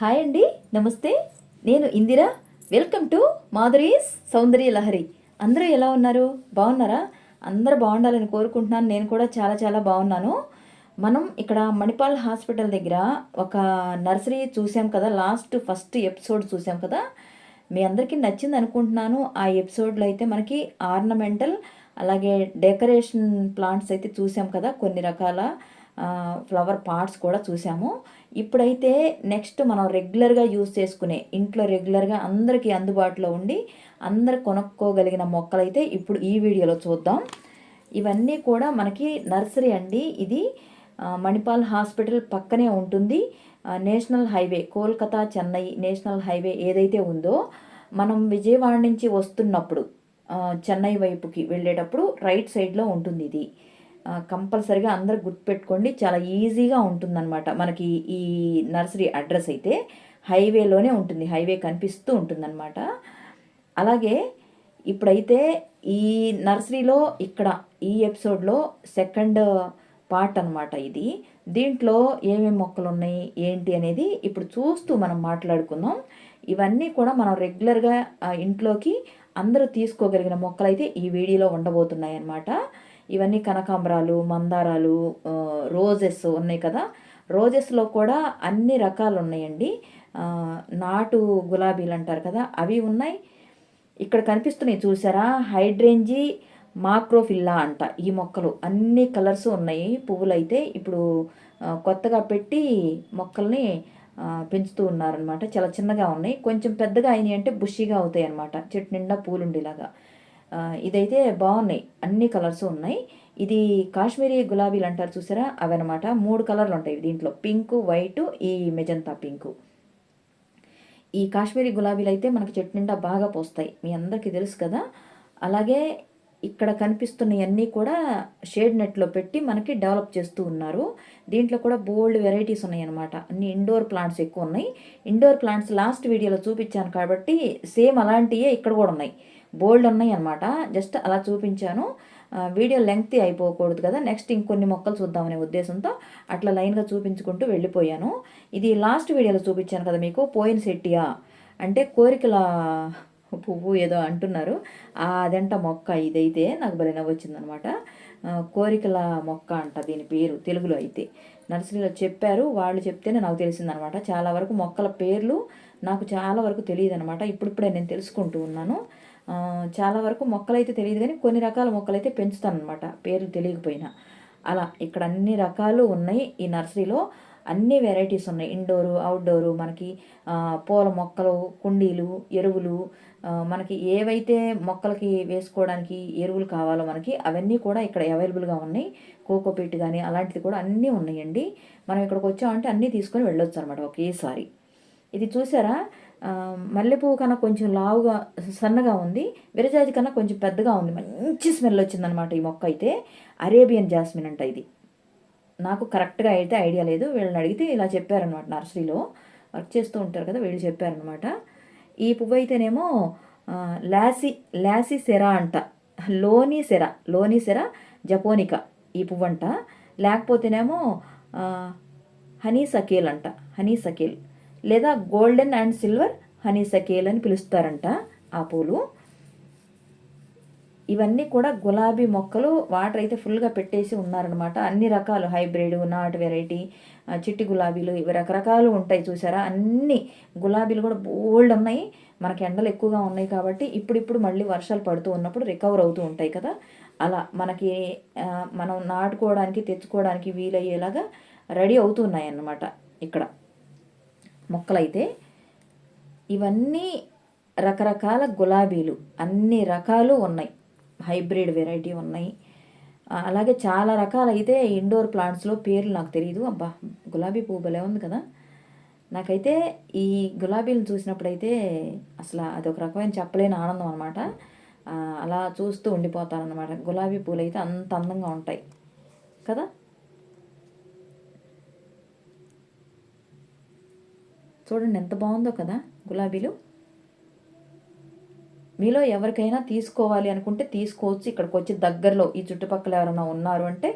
Hi అండి నమస్తే. నేను Indira. Welcome to Madhuri's Soundarya Lahari. అందరూ ఎలా ఉన్నారు? బాగున్నారా? అందరూ బాగుండాలని కోరుకుంటున్నాను. నేను కూడా చాలా చాలా బాగున్నాను. మనం ఇక్కడ మణిపాల్ హాస్పిటల్ దగ్గర ఒక నర్సరీ చూసాం కదా లాస్ట్ ఫస్ట్ ఎపిసోడ్ చూసాం కదా. మీ అందరికీ నచ్చింది అనుకుంటున్నాను. ఆ ఎపిసోడ్లో అయితే మనకి ఆర్నమెంటల్ అలాగే డెకరేషన్ ప్లాంట్స్ అయితే చూసాం కదా కొన్ని రకాల. ఫ్లవర్ పార్ట్స్ కూడా చూసాము. ఇప్పుడైతే నెక్స్ట్ మనం రెగ్యులర్గా యూస్ చేసుకునే ఇంట్లో రెగ్యులర్గా అందరికీ అందుబాటులో ఉండి అందరు కొనుక్కోగలిగిన మొక్కలైతే ఇప్పుడు ఈ వీడియోలో చూద్దాం. ఇవన్నీ కూడా మనకి నర్సరీ అండి. ఇది మణిపాల్ హాస్పిటల్ పక్కనే ఉంటుంది. National highway Kolkata Chennai national highway ఏదైతే ఉందో మనం విజయవాడ నుంచి వస్తున్నప్పుడు చెన్నై వైపుకి వెళ్ళేటప్పుడు రైట్ సైడ్లో ఉంటుంది ఇది. కంపల్సరిగా అందరు గుర్తుపెట్టుకోండి. చాలా ఈజీగా ఉంటుందన్నమాట. మనకి ఈ నర్సరీ అడ్రస్ అయితే హైవేలోనే ఉంటుంది. హైవే కనిపిస్తూ ఉంటుందన్నమాట. అలాగే ఇప్పుడైతే ఈ నర్సరీలో ఇక్కడ ఈ ఎపిసోడ్లో సెకండ్ పార్ట్ అన్నమాట ఇది. దీంట్లో ఏమేమి మొక్కలు ఉన్నాయి? ఏంటి అనేది ఇప్పుడు చూస్తూ మనం మాట్లాడుకుందాం. ఇవన్నీ కూడా మనం రెగ్యులర్గా ఇంట్లోకి అందరూ తీసుకోగలిగిన మొక్కలు అయితే ఈ వీడియోలో ఉండబోతున్నాయి అన్నమాట ఇవన్నీ కనకాంబరాలు మందారాలు రోజెస్ ఉన్నాయి కదా. రోజెస్లో కూడా అన్ని రకాలు ఉన్నాయండి నాటు గులాబీలు అంటారు కదా అవి ఉన్నాయి. ఇక్కడ కనిపిస్తున్నాయి చూసారా? హైడ్రేంజీ మాక్రోఫిల్లా అంట ఈ మొక్కలు. అన్ని కలర్స్ ఉన్నాయి పువ్వులు అయితే ఇప్పుడు కొత్తగా పెట్టి మొక్కల్ని పెంచుతూ ఉన్నారనమాట చాలా చిన్నగా ఉన్నాయి. కొంచెం పెద్దగా అయినాయి అంటే బుషిగా అవుతాయి అనమాట చెట్టు నిండా పూలుండేలాగా. ఉండేలాగా ఇదైతే బాగున్నాయి. అన్ని కలర్స్ ఉన్నాయి. ఇది కాశ్మీరీ గులాబీలు అంటారు చూసారా? అవన్నమాట. మూడు కలర్లు ఉంటాయి దీంట్లో. పింక్ వైట్ ఈ మెజంతా పింకు. ఈ కాశ్మీరీ గులాబీలు అయితే మనకి చెట్టు నిండా బాగా పోస్తాయి. మీ అందరికీ తెలుసు కదా? అలాగే ఇక్కడ కనిపిస్తున్నవన్నీ కూడా షేడ్ నెట్లో పెట్టి మనకి డెవలప్ చేస్తూ ఉన్నారు. దీంట్లో కూడా బోల్డ్ వెరైటీస్ ఉన్నాయన్నమాట. అన్ని ఇండోర్ ప్లాంట్స్ ఎక్కువ ఉన్నాయి. ఇండోర్ ప్లాంట్స్ లాస్ట్ వీడియోలో చూపించాను కాబట్టి సేమ్ అలాంటివే ఇక్కడ కూడా ఉన్నాయి. బోల్డ్ ఉన్నాయి అనమాట జస్ట్ అలా చూపించాను. వీడియో లెంగ్త్ అయిపోకూడదు కదా. నెక్స్ట్ ఇంకొన్ని మొక్కలు చూద్దామనే ఉద్దేశంతో అట్లా లైన్గా చూపించుకుంటూ వెళ్ళిపోయాను. ఇది లాస్ట్ వీడియోలో చూపించాను కదా మీకు. పోయిన సెట్టియా అంటే కోరికల పువ్వు ఏదో అంటున్నారు. అదంట మొక్క ఇదైతే నాకు భలే నవ్వొచ్చిందనమాట కోరికల మొక్క అంట దీని పేరు తెలుగులో అయితే. నర్సరీలో చెప్పారు. వాళ్ళు చెప్తేనే నాకు తెలిసిందనమాట చాలా వరకు మొక్కల పేర్లు నాకు చాలా వరకు తెలియదు అనమాట ఇప్పుడిప్పుడే నేను తెలుసుకుంటూ ఉన్నాను. చాలా వరకు మొక్కలైతే తెలియదు కానీ కొన్ని రకాల మొక్కలైతే పెంచుతాను అనమాట పేర్లు తెలియకపోయినా. అలా ఇక్కడ అన్ని రకాలు ఉన్నాయి ఈ నర్సరీలో. అన్ని వెరైటీస్ ఉన్నాయి. ఇండోరు అవుట్డోరు మనకి పూల మొక్కలు కుండీలు ఎరువులు మనకి ఏవైతే మొక్కలకి వేసుకోవడానికి ఎరువులు కావాలో మనకి అవన్నీ కూడా ఇక్కడ అవైలబుల్గా ఉన్నాయి. కోకోపీట్ కానీ అలాంటిది కూడా అన్నీ ఉన్నాయండి. మనం ఇక్కడికి వచ్చామంటే అన్నీ తీసుకొని వెళ్ళొచ్చు అనమాట ఒకేసారి. ఇది చూసారా? మల్లెపువ్వు కన్నా కొంచెం లావుగా సన్నగా ఉంది. విరజాజి కన్నా కొంచెం పెద్దగా ఉంది. మంచి స్మెల్ వచ్చిందనమాట ఈ మొక్క అయితే. అరేబియన్ జాస్మిన్ అంట ఇది. నాకు కరెక్ట్గా అయితే ఐడియా లేదు. వీళ్ళని అడిగితే ఇలా చెప్పారనమాట నర్సరీలో. వర్క్ చేస్తూ ఉంటారు కదా వీళ్ళు చెప్పారనమాట ఈ పువ్వు అయితేనేమో లాసి లాసి సెరా అంట. లోని సెరా లోని సెర జపోనికా ఈ పువ్వు అంట లేకపోతేనేమో హనీ సకేల్ అంట. హనీ సకేల్ లేదా golden and silver honeysuckle అని పిలుస్తారంట ఆ పూలు. ఇవన్నీ కూడా గులాబీ మొక్కలు వాటర్ అయితే ఫుల్గా పెట్టేసి ఉన్నారనమాట అన్ని రకాలు హైబ్రిడ్ నాటు వెరైటీ చిట్టి గులాబీలు ఇవి రకరకాలు ఉంటాయి చూసారా? అన్ని గులాబీలు కూడా బోల్డ్ ఉన్నాయి. మనకి ఎండలు ఎక్కువగా ఉన్నాయి కాబట్టి ఇప్పుడిప్పుడు మళ్ళీ వర్షాలు పడుతూ ఉన్నప్పుడు రికవర్ అవుతూ ఉంటాయి కదా. అలా మనకి మనం నాటుకోవడానికి తెచ్చుకోవడానికి వీలయ్యేలాగా రెడీ అవుతున్నాయి అన్నమాట ఇక్కడ. మొక్కలైతే ఇవన్నీ రకరకాల గులాబీలు అన్ని రకాలు ఉన్నాయి. హైబ్రిడ్ వెరైటీ ఉన్నాయి. అలాగే చాలా రకాలైతే ఇండోర్ ప్లాంట్స్లో పేర్లు నాకు తెలియదు అబ్బా గులాబీ పువ్వు భలే ఉంది కదా. నాకైతే ఈ గులాబీలను చూసినప్పుడైతే అసలు అది ఒక రకమైన చెప్పలేని ఆనందం అనమాట అలా చూస్తూ ఉండిపోతారనమాట గులాబీ పూలు అయితే అంత అందంగా ఉంటాయి కదా. చూడండి ఎంత బాగుందో కదా గులాబీలు. మీలో ఎవరికైనా తీసుకోవాలి అనుకుంటే తీసుకోవచ్చు. ఇక్కడికి వచ్చి దగ్గరలో ఈ చుట్టుపక్కల ఎవరైనా ఉన్నారు అంటే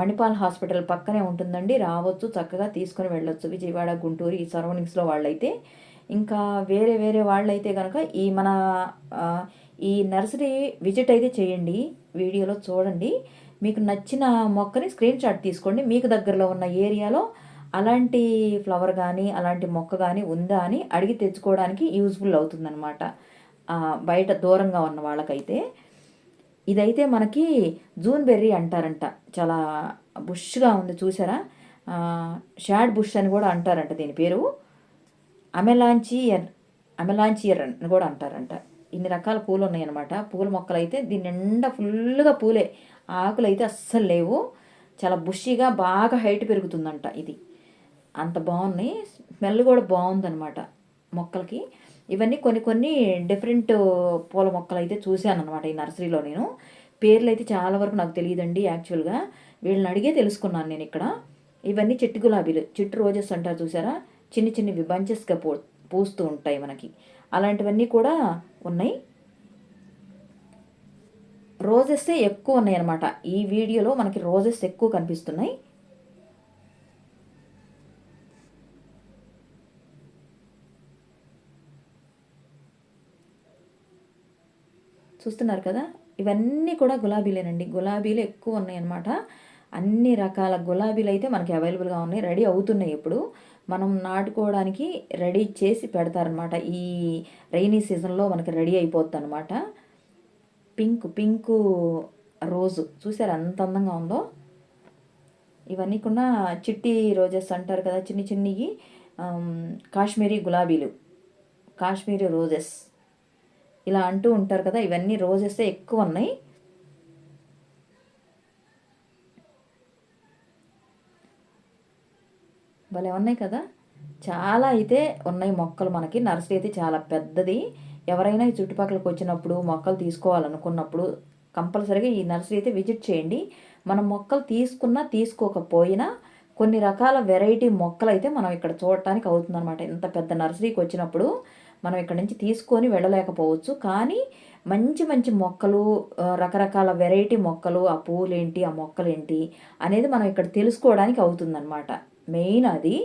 మణిపాల్ హాస్పిటల్ పక్కనే ఉంటుందండి. రావచ్చు చక్కగా తీసుకొని వెళ్ళొచ్చు. విజయవాడ గుంటూరు ఈ సరౌండింగ్స్లో వాళ్ళైతే. ఇంకా వేరే వేరే వాళ్ళైతే కనుక ఈ మన ఈ నర్సరీ విజిట్ అయితే చేయండి. వీడియోలో చూడండి. మీకు నచ్చిన మొక్కని స్క్రీన్ షాట్ తీసుకోండి. మీకు దగ్గరలో ఉన్న ఏరియాలో అలాంటి ఫ్లవర్ కానీ అలాంటి మొక్క కానీ ఉందా అని అడిగి తెచ్చుకోవడానికి యూజ్ఫుల్ అవుతుందన్నమాట. బయట దూరంగా ఉన్న వాళ్ళకైతే. ఇదైతే మనకి జూన్ బెర్రీ అంటారంట. చాలా బుష్గా ఉంది చూసారా? షాడ్ బుష్ అని కూడా అంటారంట దీని పేరు. అమెలాంచియర్ అమెలాంచియర్ అని కూడా అంటారంట. ఇన్ని రకాల పూలు ఉన్నాయన్నమాట పూల మొక్కలు అయితే దీని నిండా ఫుల్గా పూలే. ఆకులు అయితే అస్సలు లేవు. చాలా బుషిగా బాగా హైట్ పెరుగుతుందంట ఇది. అంత బాగున్నాయి. స్మెల్ కూడా బాగుందనమాట మొక్కలకి. ఇవన్నీ కొన్ని కొన్ని డిఫరెంట్ పూల మొక్కలు అయితే చూశాను అనమాట ఈ నర్సరీలో నేను. పేర్లు అయితే చాలా వరకు నాకు తెలియదండి యాక్చువల్గా. వీళ్ళని అడిగే తెలుసుకున్నాను నేను ఇక్కడ. ఇవన్నీ చిట్టు గులాబీలు చిట్టు రోజెస్ అంటారు చూసారా? చిన్ని చిన్నవి బంచెస్గా పూ పూస్తూ ఉంటాయి మనకి. అలాంటివన్నీ కూడా ఉన్నాయి. రోజెస్సే ఎక్కువ ఉన్నాయి అనమాట ఈ వీడియోలో మనకి రోజెస్ ఎక్కువ కనిపిస్తున్నాయి. చూస్తున్నారు కదా ఇవన్నీ కూడా గులాబీలేనండి. గులాబీలు ఎక్కువ ఉన్నాయన్నమాట. అన్ని రకాల గులాబీలు అయితే మనకి అవైలబుల్గా ఉన్నాయి రెడీ అవుతున్నాయి ఇప్పుడు మనం నాటుకోవడానికి రెడీ చేసి పెడతారనమాట ఈ రైనీ సీజన్లో మనకి రెడీ అయిపోద్ది అనమాట పింక్ పింకు రోజు. చూసారు ఎంత అందంగా ఉందో? ఇవన్నీ కూడా చిట్టి రోజెస్ అంటారు కదా చిన్ని చిన్నవి కాశ్మీరీ గులాబీలు. కాశ్మీరీ రోజెస్. ఇలా అంటూ ఉంటారు కదా ఇవన్నీ రోజెస్ ఎక్కువ ఉన్నాయి. భలే ఉన్నాయి కదా? చాలా అయితే ఉన్నాయి మొక్కలు మనకి. నర్సరీ అయితే చాలా పెద్దది. ఎవరైనా ఈ చుట్టుపక్కలకి వచ్చినప్పుడు మొక్కలు తీసుకోవాలనుకున్నప్పుడు కంపల్సరీగా ఈ నర్సరీ అయితే విజిట్ చేయండి. మనం మొక్కలు తీసుకున్నా తీసుకోకపోయినా కొన్ని రకాల వెరైటీ మొక్కలు అయితే మనం ఇక్కడ చూడటానికి అవుతుందన్నమాట. ఇంత పెద్ద నర్సరీకి వచ్చినప్పుడు మనం ఇక్కడ నుంచి తీసుకొని వెళ్ళలేకపోవచ్చు. కానీ మంచి మంచి మొక్కలు రకరకాల వెరైటీ మొక్కలు ఆ పూలేంటి ఆ మొక్కలేంటి అనేది మనం ఇక్కడ తెలుసుకోవడానికి అవుతుందన్నమాట. మెయిన్ అది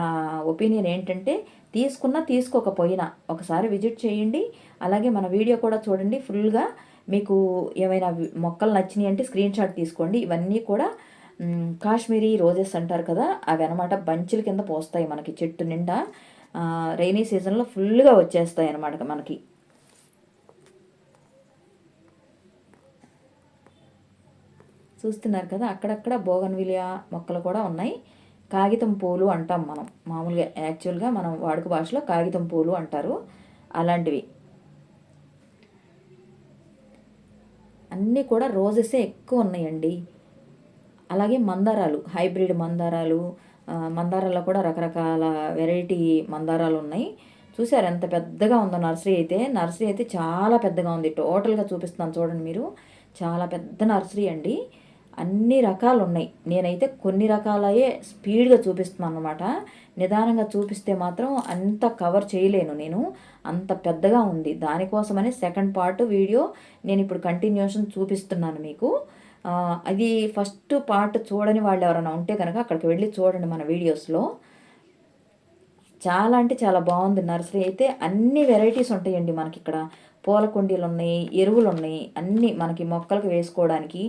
నా ఒపీనియన్ ఏంటంటే తీసుకున్నా తీసుకోకపోయినా ఒకసారి విజిట్ చేయండి. అలాగే మన వీడియో కూడా చూడండి. ఫుల్గా మీకు ఏమైనా మొక్కలు నచ్చినాయి అంటే స్క్రీన్ షాట్ తీసుకోండి. ఇవన్నీ కూడా కాశ్మీరీ రోజెస్ అంటారు కదా అవి అనమాట బంచుల కింద పోస్తాయి మనకి చెట్టు నిండా. రైనీ సీజన్లో ఫుల్గా వచ్చేస్తాయి అనమాట మనకి. చూస్తున్నారు కదా అక్కడక్కడ బోగన్విలియా మొక్కలు కూడా ఉన్నాయి. కాగితం పూలు అంటాం మనం. మామూలుగా యాక్చువల్గా మనం వాడుక భాషలో కాగితం పూలు అంటారు. అలాంటివి. అన్నీ కూడా రోజెసే ఎక్కువ ఉన్నాయండి. అలాగే మందారాలు హైబ్రిడ్ మందారాలు మందారాల్లో కూడా రకరకాల వెరైటీ మందారాలు ఉన్నాయి. చూసారు ఎంత పెద్దగా ఉందో నర్సరీ అయితే. నర్సరీ అయితే చాలా పెద్దగా ఉంది. టోటల్గా చూపిస్తున్నాను చూడండి మీరు. చాలా పెద్ద నర్సరీ అండి. అన్ని రకాలు ఉన్నాయి. నేనైతే కొన్ని రకాలయే స్పీడ్గా చూపిస్తున్నాను అనమాట నిదానంగా చూపిస్తే మాత్రం అంత కవర్ చేయలేను నేను. అంత పెద్దగా ఉంది. దానికోసమనే సెకండ్ పార్ట్ వీడియో నేను ఇప్పుడు కంటిన్యూషన్ చూపిస్తున్నాను మీకు. అది ఫస్ట్ పార్ట్ చూడని వాళ్ళు ఎవరైనా ఉంటే కనుక అక్కడికి వెళ్ళి చూడండి మన వీడియోస్లో. చాలా అంటే చాలా బాగుంది నర్సరీ. అయితే అన్ని వెరైటీస్ ఉంటాయండి మనకి ఇక్కడ. పూల కుండీలు ఉన్నాయి ఎరువులు ఉన్నాయి అన్నీ మనకి మొక్కలకు వేసుకోవడానికి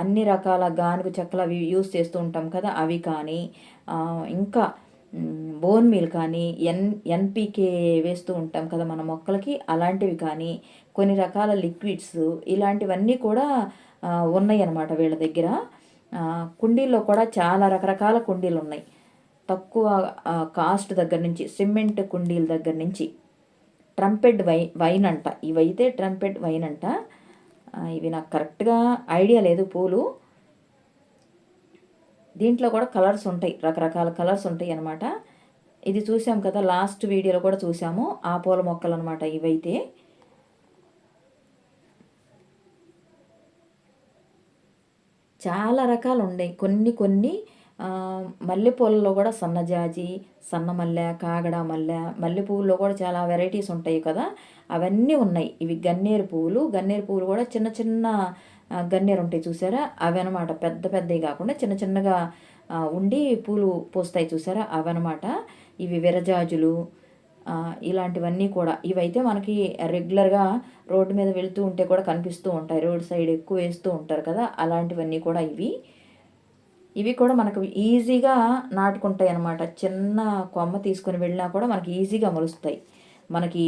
అన్ని రకాల గానుగు చెక్కలు అవి యూస్ చేస్తూ ఉంటాం కదా. అవి కానీ ఇంకా బోన్ మీల్ కానీ ఎన్ ఎన్పికే వేస్తూ ఉంటాం కదా మన మొక్కలకి. అలాంటివి కానీ కొన్ని రకాల లిక్విడ్స్ ఇలాంటివన్నీ కూడా ఉన్నాయి అన్నమాట వీళ్ళ దగ్గర. కుండీల్లో కూడా చాలా రకరకాల కుండీలు ఉన్నాయి. తక్కువ కాస్ట్ దగ్గర నుంచి సిమెంట్ కుండీల దగ్గర నుంచి. ట్రంపెడ్ వై వైన్ అంట. ఇవైతే ట్రంపెడ్ వైన్ అంట. ఇవి నాకు కరెక్ట్గా ఐడియా లేదు పూలు. దీంట్లో కూడా కలర్స్ ఉంటాయి. రకరకాల కలర్స్ ఉంటాయి అన్నమాట. ఇది చూసాం కదా లాస్ట్ వీడియోలో కూడా చూసాము. ఆ పూల మొక్కలు అనమాట ఇవైతే. చాలా రకాలు ఉన్నాయి కొన్ని కొన్ని మల్లెపూలలో కూడా సన్నజాజి సన్న మల్లె కాగడ మల్లె మల్లె పువ్వుల్లో కూడా చాలా వెరైటీస్ ఉంటాయి కదా. అవన్నీ ఉన్నాయి. ఇవి గన్నేరు పువ్వులు. గన్నేరు పువ్వులు కూడా చిన్న చిన్న గన్నేరు ఉంటాయి చూసారా? అవి అనమాట పెద్ద పెద్దవి కాకుండా చిన్న చిన్నగా ఉండి పూలు పూస్తాయి చూసారా? అవన్నమాట. ఇవి విరజాజులు ఇలాంటివన్నీ కూడా. ఇవైతే మనకి రెగ్యులర్గా రోడ్డు మీద వెళ్తూ ఉంటే కూడా కనిపిస్తూ ఉంటాయి. రోడ్ సైడ్ ఎక్కువ వేస్తూ ఉంటారు కదా అలాంటివన్నీ కూడా ఇవి. ఇవి కూడా మనకు ఈజీగా నాటుకుంటాయి అన్నమాట. చిన్న కొమ్మ తీసుకొని వెళ్ళినా కూడా మనకి ఈజీగా మొలుస్తాయి. మనకి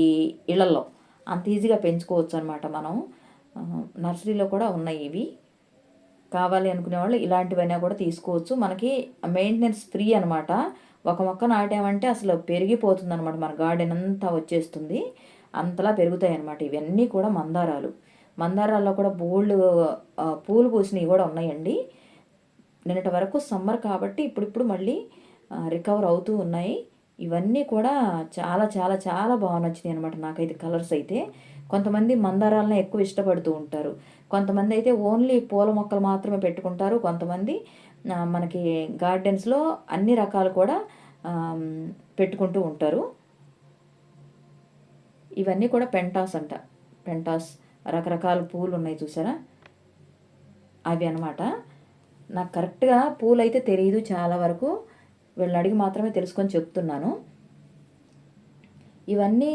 ఇళ్ళల్లో అంత ఈజీగా పెంచుకోవచ్చు అనమాట మనం. నర్సరీలో కూడా ఉన్నాయి ఇవి. కావాలి అనుకునే వాళ్ళు ఇలాంటివైనా కూడా తీసుకోవచ్చు. మనకి మెయింటెనెన్స్ ఫ్రీ అనమాట ఒక మొక్క నాటామంటే అసలు పెరిగిపోతుంది అనమాట మన గార్డెన్ అంతా వచ్చేస్తుంది. అంతలా పెరుగుతాయి అనమాట ఇవన్నీ కూడా మందారాలు. మందారాల్లో కూడా బోల్డ్ పూలు పూసినవి కూడా ఉన్నాయండి. నిన్నటి వరకు సమ్మర్ కాబట్టి ఇప్పుడిప్పుడు మళ్ళీ రికవర్ అవుతూ ఉన్నాయి. ఇవన్నీ కూడా చాలా చాలా చాలా బాగా నచ్చినాయి అనమాట నాకైతే కలర్స్ అయితే. కొంతమంది మందారాలను ఎక్కువ ఇష్టపడుతూ ఉంటారు. కొంతమంది అయితే ఓన్లీ పూల మొక్కలు మాత్రమే పెట్టుకుంటారు. కొంతమంది మనకి గార్డెన్స్లో అన్ని రకాలు కూడా పెట్టుకుంటూ ఉంటారు. ఇవన్నీ కూడా పెంటాస్ అంట. పెంటాస్ రకరకాల పూలు ఉన్నాయి చూసారా? అవి అనమాట నాకు కరెక్ట్గా పూలు అయితే తెలియదు చాలా వరకు. వీళ్ళని అడిగి మాత్రమే తెలుసుకొని చెప్తున్నాను. ఇవన్నీ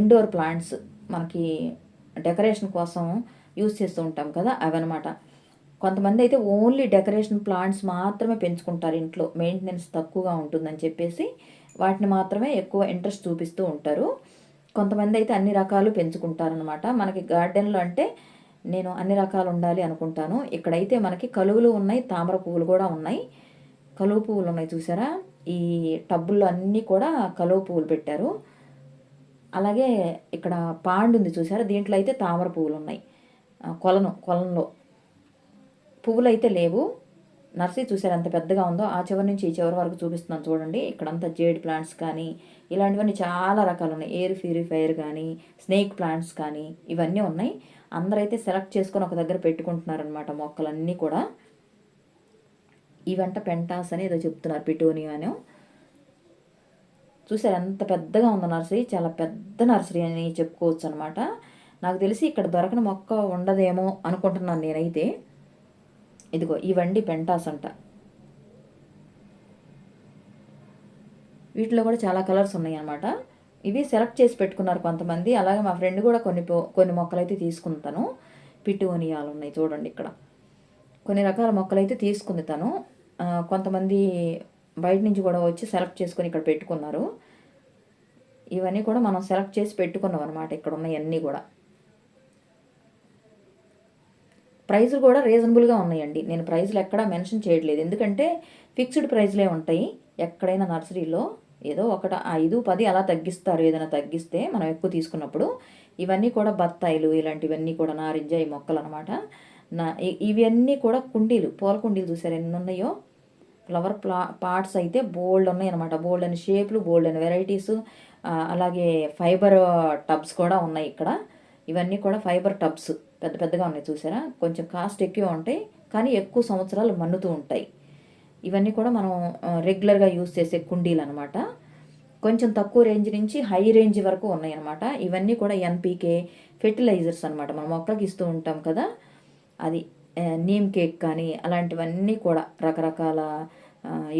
ఇండోర్ ప్లాంట్స్ మనకి డెకరేషన్ కోసం యూస్ చేస్తూ ఉంటాం కదా అవన్నమాట కొంతమంది అయితే ఓన్లీ డెకరేషన్ ప్లాంట్స్ మాత్రమే పెంచుకుంటారు ఇంట్లో. మెయింటెనెన్స్ తక్కువగా ఉంటుందని చెప్పేసి వాటిని మాత్రమే ఎక్కువ ఇంట్రెస్ట్ చూపిస్తూ ఉంటారు. కొంతమంది అయితే అన్ని రకాలు పెంచుకుంటారనమాట మనకి గార్డెన్లో అంటే నేను అన్ని రకాలు ఉండాలి అనుకుంటాను. ఇక్కడైతే మనకి కలువులు ఉన్నాయి తామర పువ్వులు కూడా ఉన్నాయి. కలువ పువ్వులు ఉన్నాయి చూసారా? ఈ టబ్బుల్లో అన్నీ కూడా కలువ పువ్వులు పెట్టారు. అలాగే ఇక్కడ పాండు ఉంది చూసారా? దీంట్లో అయితే తామర పువ్వులు ఉన్నాయి. కొలను కొలంలో. పువ్వులు అయితే లేవు. నర్సరీ చూసారు ఎంత పెద్దగా ఉందో. ఆ చివరి నుంచి ఈ చివరి వరకు చూపిస్తున్నాను చూడండి. ఇక్కడంతా జేడ్ ప్లాంట్స్ కానీ ఇలాంటివన్నీ చాలా రకాలు ఉన్నాయి. ఎయిర్ ప్యూరిఫైయర్ కానీ స్నేక్ ప్లాంట్స్ కానీ ఇవన్నీ ఉన్నాయి. అందరైతే సెలెక్ట్ చేసుకొని ఒక దగ్గర పెట్టుకుంటున్నారనమాట మొక్కలన్నీ కూడా. ఇవంట పెంటాస్ అని ఏదో చెప్తున్నారు పిటోనియా అని. చూసారు ఎంత పెద్దగా ఉందో నర్సరీ. చాలా పెద్ద నర్సరీ అని చెప్పుకోవచ్చు అనమాట నాకు తెలిసి ఇక్కడ దొరకని మొక్క ఉండదేమో అనుకుంటున్నాను నేనైతే. ఇదిగో ఇవండి పెంటాస్ అంట. వీటిలో కూడా చాలా కలర్స్ ఉన్నాయి అనమాట ఇవి సెలెక్ట్ చేసి పెట్టుకున్నారు కొంతమంది. అలాగే మా ఫ్రెండ్ కూడా కొన్ని కొన్ని మొక్కలైతే తీసుకుంటాను పిటోనియాలు ఉన్నాయి చూడండి ఇక్కడ. కొన్ని రకాల మొక్కలైతే తీసుకుంది తను. కొంతమంది బయట నుంచి కూడా వచ్చి సెలెక్ట్ చేసుకొని ఇక్కడ పెట్టుకున్నారు. ఇవన్నీ కూడా మనం సెలెక్ట్ చేసి పెట్టుకున్నాం అనమాట ఇక్కడ ఉన్నాయన్నీ కూడా. ప్రైజులు కూడా రీజనబుల్గా ఉన్నాయండి. నేను ప్రైజులు ఎక్కడా మెన్షన్ చేయట్లేదు. ఎందుకంటే ఫిక్స్డ్ ప్రైజ్లే ఉంటాయి. ఎక్కడైనా నర్సరీలో ఏదో ఒకట ఐదు పది అలా తగ్గిస్తారు. ఏదైనా తగ్గిస్తే మనం ఎక్కువ తీసుకున్నప్పుడు ఇవన్నీ కూడా బత్తాయిలు ఇలాంటివన్నీ కూడా నారింజ ఈ మొక్కలు అనమాట నా ఇవన్నీ కూడా కుండీలు పూల కుండీలు చూసారు ఎన్ని ఉన్నాయో? ఫ్లవర్ ప్లా పార్ట్స్ అయితే బోల్డ్ ఉన్నాయి అనమాట బోల్డ్ అని షేప్లు బోల్డ్ అని వెరైటీస్ అలాగే ఫైబర్ టబ్స్ కూడా ఉన్నాయి ఇక్కడ. ఇవన్నీ కూడా ఫైబర్ టబ్స్ పెద్ద పెద్దగా ఉన్నాయి చూసారా? కొంచెం కాస్ట్ ఎక్కువ ఉంటాయి కానీ ఎక్కువ సంవత్సరాలు మన్నుతూ ఉంటాయి. ఇవన్నీ కూడా మనం రెగ్యులర్గా యూస్ చేసే కుండీలు అనమాట కొంచెం తక్కువ రేంజ్ నుంచి హై రేంజ్ వరకు ఉన్నాయి అనమాట ఇవన్నీ కూడా ఎన్పీకే ఫెర్టిలైజర్స్ అనమాట మనం మొక్కలకి ఇస్తూ ఉంటాం కదా అది నీమ్ కేక్ కానీ అలాంటివన్నీ కూడా రకరకాల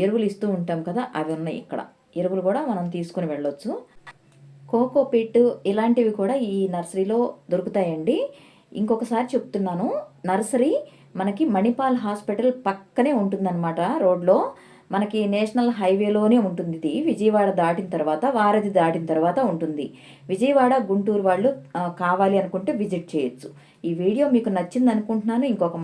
ఎరువులు ఇస్తూ ఉంటాం కదా అవి ఉన్నాయి ఇక్కడ. ఎరువులు కూడా మనం తీసుకుని వెళ్ళొచ్చు. కోకో పిట్ ఇలాంటివి కూడా ఈ నర్సరీలో దొరుకుతాయండి. ఇంకొకసారి చెప్తున్నాను నర్సరీ మనకి మణిపాల్ హాస్పిటల్ పక్కనే ఉంటుందన్నమాట రోడ్లో. మనకి నేషనల్ హైవేలోనే ఉంటుంది ఇది. విజయవాడ దాటిన తర్వాత వారధి దాటిన తర్వాత ఉంటుంది. విజయవాడ గుంటూరు వాళ్ళు కావాలి అనుకుంటే విజిట్ చేయొచ్చు. ఈ వీడియో మీకు నచ్చింది అనుకుంటున్నాను ఇంకొక